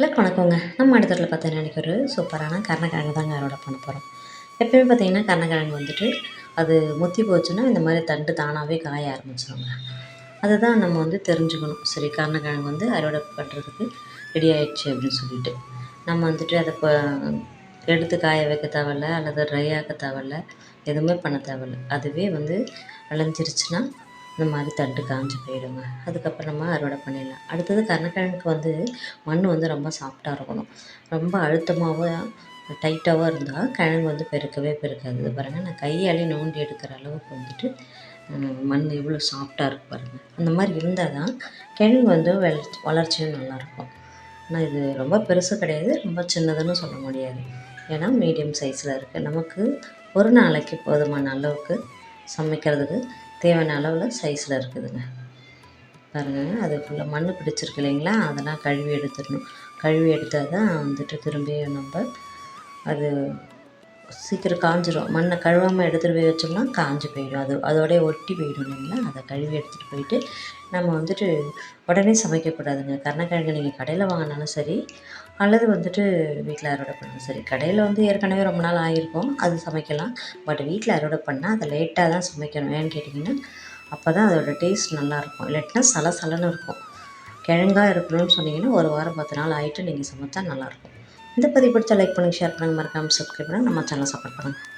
இல்லை வணக்கங்க. நம்ம இடத்துல பார்த்தீங்கன்னா இன்றைக்கி ஒரு சூப்பரான கருணக்கிழங்கு தாங்க அறுவடை பண்ண போகிறோம் எப்பயுமே பார்த்தீங்கன்னா கருணக்கிழங்கு வந்துட்டு அது முத்தி போச்சுன்னா இந்த மாதிரி தண்டு தானாகவே காய ஆரம்பிச்சிருங்க. அதுதான் நம்ம வந்து தெரிஞ்சுக்கணும். சரி கருணக்கிழங்கு வந்து அறுவடை பண்ணுறதுக்கு ரெடி ஆயிடுச்சு அப்படின்னு சொல்லிட்டு. நம்ம வந்துட்டு அதை இப்போ எடுத்து காய வைக்க தேவையில்ல அல்லது ட்ரை ஆக்க தேவையில்ல எதுவுமே பண்ண தேவையில்ல. அதுவே வந்து விளைஞ்சிருச்சுன்னா இந்த மாதிரி தண்டு காஞ்சி போயிடுங்க அதுக்கப்புறமா அறுவடை பண்ணிடலாம். அடுத்தது கருணக்கிழங்குக்கு வந்து மண் வந்து ரொம்ப சாஃப்டாக இருக்கணும். ரொம்ப அழுத்தமாகவும் டைட்டாகவும் இருந்தால் கிழங்கு வந்து பெருக்கவே பெருக்காது. பாருங்கள் நான் கையாலே நோண்டி எடுக்கிற அளவுக்கு வந்துட்டு மண் இவ்வளோ சாஃப்டாக இருக்கு பாருங்கள் அந்த மாதிரி இருந்தால் தான் கிழங்கு வந்து வெள வளர்ச்சியும் நல்லாயிருக்கும் ஆனால் இது ரொம்ப பெருசு கிடையாது. ரொம்ப சின்னதுன்னு சொல்ல முடியாது. ஏன்னா மீடியம் சைஸில் இருக்குது நமக்கு ஒரு நாளைக்கு போதுமான அளவுக்கு சமைக்கிறதுக்கு தேவையான அளவில் சைஸில் இருக்குதுங்க. பாருங்கள் அது ஃபுல்லாக மண் பிடிச்சிருக்கு இல்லைங்களா? அதெல்லாம் கழுவி எடுத்துடணும். கழுவி எடுத்தால் தான் வந்துட்டு திரும்பியும் நம்ம அது சீக்கிரம் காஞ்சிரும். மண்ணை கழுவாமல் எடுத்துகிட்டு போய் வச்சோம்னா காஞ்சு போயிடும். அது அதோடய ஒட்டி போயிடும் இல்லைங்களா? அதை கழுவி எடுத்துகிட்டு போயிட்டு நம்ம வந்துட்டு உடனே சமைக்கக்கூடாதுங்க. கருணக்கிழங்கு நீங்கள் கடையில் வாங்கினாலும் சரி அல்லது வந்துட்டு வீட்டில் அறுவடை பண்ணாலும் சரி. கடையில் வந்து ஏற்கனவே ரொம்ப நாள் ஆகிருக்கும் அது சமைக்கலாம். பட் வீட்டில் அறுவடை பண்ணால் அதை லேட்டாக தான் சமைக்கணும். ஏன்னு கேட்டிங்கன்னா அப்போ தான் அதோட டேஸ்ட் நல்லாயிருக்கும். இல்லாட்டினா சலசலன்னு இருக்கும். கிழங்கா இருக்கணும்னு சொன்னீங்கன்னா ஒரு வாரம் பத்து நாள் ஆகிட்டு நீங்கள் சமைச்சா நல்லாயிருக்கும். இந்த பதிவு பிடிச்சா லைக் பண்ணுங்கள் ஷேர் பண்ணுங்கள் மறக்காமல் சப்ஸ்கிரைப் பண்ணுங்கள் நம்ம சேனல் சப்போர்ட் பண்ணுங்கள்